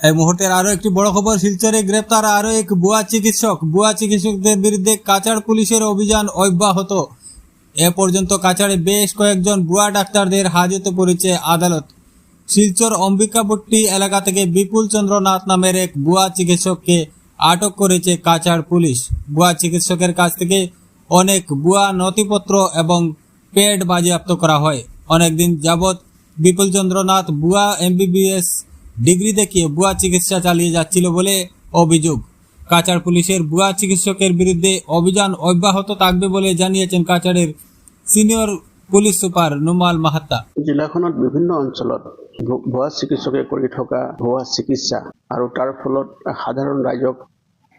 এই মুহূর্তের আরও একটি বড় খবর, শিলচরে গ্রেপ্তার আরও এক বুয়া চিকিৎসক। বুয়া চিকিৎসকদের বিরুদ্ধে কাছাড় পুলিশের অভিযান অব্যাহত। এ পর্যন্ত কাছাড়ে বেশ কয়েকজন বুয়া ডাক্তারদের হাজতে পড়েছে আদালত। শিলচর অম্বিকাপট্টি এলাকা থেকে বিপুল চন্দ্রনাথ নামের এক বুয়া চিকিৎসককে আটক করেছে কাছাড় পুলিশ। বুয়া চিকিৎসকের কাছ থেকে অনেক বুয়া নথিপত্র এবং পেড বাজেয়াপ্ত করা হয়। অনেকদিন যাবৎ বিপুল চন্দ্রনাথ বুয়া এমবিবিএস ডিগ্রি দেখিয়ে বুয়া চিকিৎসা চালিয়ে যাচ্ছিল বলে অভিযোগ। কাছাড় পুলিশের বুয়া চিকিৎসকের বিরুদ্ধে অভিযান অব্যাহত থাকবে বলে জানিয়েছেন কাছাড়ের senior police super Numal Mahatta. জিলাখনত বিভিন্ন অঞ্চলত ভু- ভুৱা চিকিৎসকে কৰি থকা ভুৱা চিকিৎসা আৰু তাৰ ফলত সাধাৰণ ৰাইজক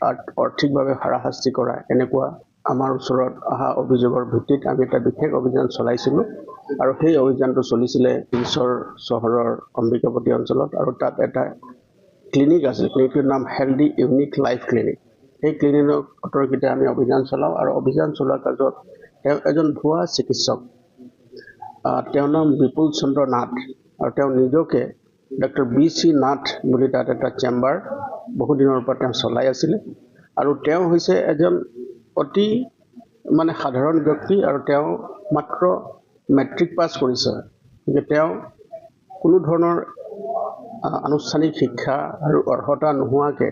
আৰ্থ- আৰ্থিকভাৱে হাৰাশাস্তি কৰা এনেকুৱা আমাৰ ওচৰত অহা অভিযোগৰ ভিত্তিত আমি এটা বিশেষ অভিযান চলাইছিলোঁ আৰু সেই অভিযানটো চলিছিলে শিলচৰ চহৰৰ অম্বিকাপতি অঞ্চলত আৰু তাত এটা ক্লিনিক আছিল। ক্লিনিকটোৰ নাম হেল্ডি ইউনিক লাইফ ক্লিনিক। সেই ক্লিনিকৰ অতৰ্কিতে আমি অভিযান চলাওঁ আৰু অভিযান চলোৱাৰ কাজত তেওঁ এজন ভুৱা চিকিৎসক তেওঁৰ নাম বিপুল চন্দ্ৰ নাথ আৰু তেওঁ নিজকে ডক্টৰ বি চি নাথ বুলি তাত এটা চেম্বাৰ বহুদিনৰ পৰা তেওঁ চলাই আছিলে। আৰু তেওঁ হৈছে এজন অতি মানে সাধাৰণ ব্যক্তি আৰু তেওঁ মাত্ৰ মেট্ৰিক পাছ কৰিছে। গতিকে তেওঁ কোনো ধৰণৰ আনুষ্ঠানিক শিক্ষা আৰু অৰ্হতা নোহোৱাকৈ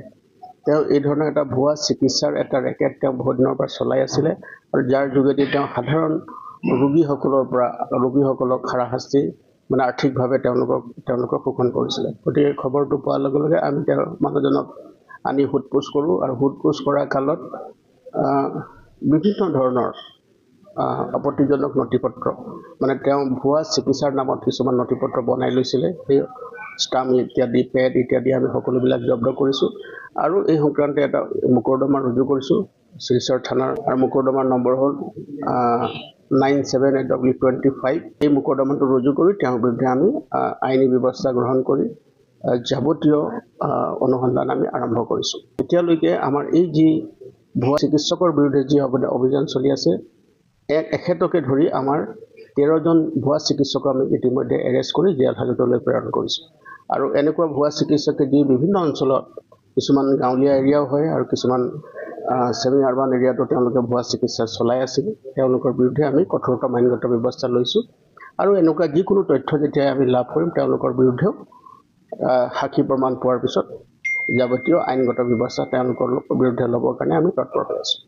তেওঁ এই ধৰণৰ এটা ভুৱা চিকিৎসাৰ এটা ৰেকেট তেওঁ বহুত দিনৰ পৰা চলাই আছিলে আৰু যাৰ যোগেদি তেওঁ সাধাৰণ ৰোগীসকলৰ পৰা ৰোগীসকলক হাৰাশাস্তি মানে আৰ্থিকভাৱে তেওঁলোকক তেওঁলোকক শোষণ কৰিছিলে। গতিকে খবৰটো পোৱাৰ লগে লগে আমি তেওঁ মানুহজনক আনি সোধ পোছ কৰোঁ আৰু সোধ পোছ কৰা কালত বিভিন্ন ধৰণৰ আপত্তিজনক নথিপত্ৰ। মানে তেওঁ ভুৱা চিকিৎসাৰ নামত কিছুমান নথিপত্ৰ বনাই লৈছিলে। সেই ষ্টাম্প ইত্যাদি পেড ইত্যাদি আমি সকলোবিলাক জব্দ কৰিছোঁ। আৰু এই সংক্ৰান্তে এটা মোকৰ্দমা ৰুজু কৰিছোঁ। শিলচৰ থানাৰ আৰু মোকৰ্দমাৰ নম্বৰ হ'ল nine seven eight W twenty five. এই মোকৰ্দমাটো ৰুজু কৰি তেওঁৰ বিৰুদ্ধে আমি আইনী ব্যৱস্থা গ্ৰহণ কৰি যাৱতীয় অনুসন্ধান আমি আৰম্ভ কৰিছোঁ। এতিয়ালৈকে আমাৰ এই যি ভুৱা চিকিৎসকৰ বিৰুদ্ধে যি অভি- অভিযান চলি আছে এক এখেতকে ধৰি আমাৰ তেৰজন ভুৱা চিকিৎসক আমি ইতিমধ্যে এৰেষ্ট কৰি জেল হাজতলৈ প্ৰেৰণ কৰিছোঁ। আৰু এনেকুৱা ভুৱা চিকিৎসকে যি বিভিন্ন অঞ্চলত কিছুমান গাঁৱলীয়া এৰিয়াও হয় আৰু কিছুমান ছেমি আৰ্বান এৰিয়াতো তেওঁলোকে ভুৱা চিকিৎসা চলাই আছিল তেওঁলোকৰ বিৰুদ্ধে আমি কঠোৰতম আইনগত ব্যৱস্থা লৈছোঁ। আৰু এনেকুৱা যিকোনো তথ্য যেতিয়া আমি লাভ কৰিম তেওঁলোকৰ বিৰুদ্ধেও সাক্ষী প্ৰমাণ পোৱাৰ পিছত যাৱতীয় আইনগত ব্যৱস্থা তেওঁলোকৰ বিৰুদ্ধে ল'বৰ কাৰণে আমি তৎপৰ হৈ আছোঁ।